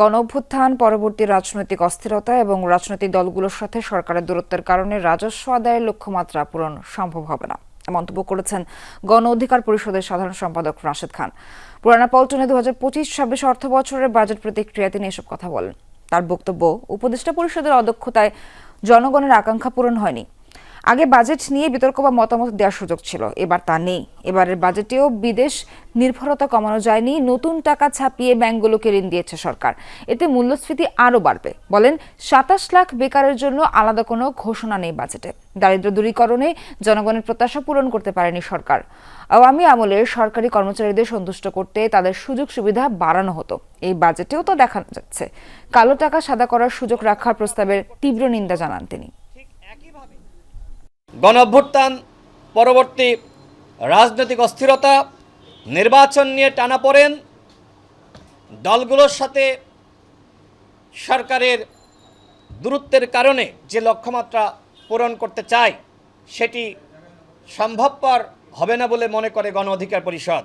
গণ অভ্যুত্থান পরবর্তী রাজনৈতিক অস্থিরতা এবং রাজনৈতিক দলগুলোর সাথে সরকারের দূরত্বের কারণে রাজস্ব আদায়ের লক্ষ্যমাত্রা পূরণ সম্ভব হবে না। মন্তব্য করেছেন গণ অধিকার পরিষদের সাধারণ সম্পাদক রাশেদ খান। পুরানা পল্টনে দু হাজার পঁচিশ ছাব্বিশ অর্থ বছরের বাজেট প্রতিক্রিয়া তিনি এসব কথা বলেন। তার বক্তব্য, উপদেষ্টা পরিষদের অদক্ষতায় জনগণের আকাঙ্ক্ষা পূরণ হয়নি। আগে বাজেট নিয়ে বিতর্ক বা মতামত দেওয়ার সুযোগ ছিল, এবার তা নেই। এবারের বাজেটেও বিদেশ নির্ভরতা কমানো যায়নি, নতুন টাকা ছাপিয়ে ব্যাংকগুলোকে ঋণ দিয়েছে সরকার। এতে মূল্যস্ফীতি আরও বাড়বে। বলেন, সাতাশ লাখ বেকারের জন্য আলাদা কোনো ঘোষণা নেই বাজেটে দারিদ্র দূরীকরণে জনগণের প্রত্যাশা পূরণ করতে পারেনি সরকার। আওয়ামী আমলের সরকারি কর্মচারীদের সন্তুষ্ট করতে তাদের সুযোগ সুবিধা বাড়ানো হতো। এই বাজেটেও তো দেখা যাচ্ছে। কালো টাকা সাদা করার সুযোগ রাখার প্রস্তাবের তীব্র নিন্দা জানান তিনি। গণ অভ্যুত্থান পরবর্তী রাজনৈতিক অস্থিরতা, নির্বাচন নিয়ে টানা পড়েন। দলগুলোর সাথে সরকারের দূরত্বের কারণে যে লক্ষ্যমাত্রা পূরণ করতে চায়, সেটি সম্ভবপর হবে না বলে মনে করে গণ অধিকার পরিষদ।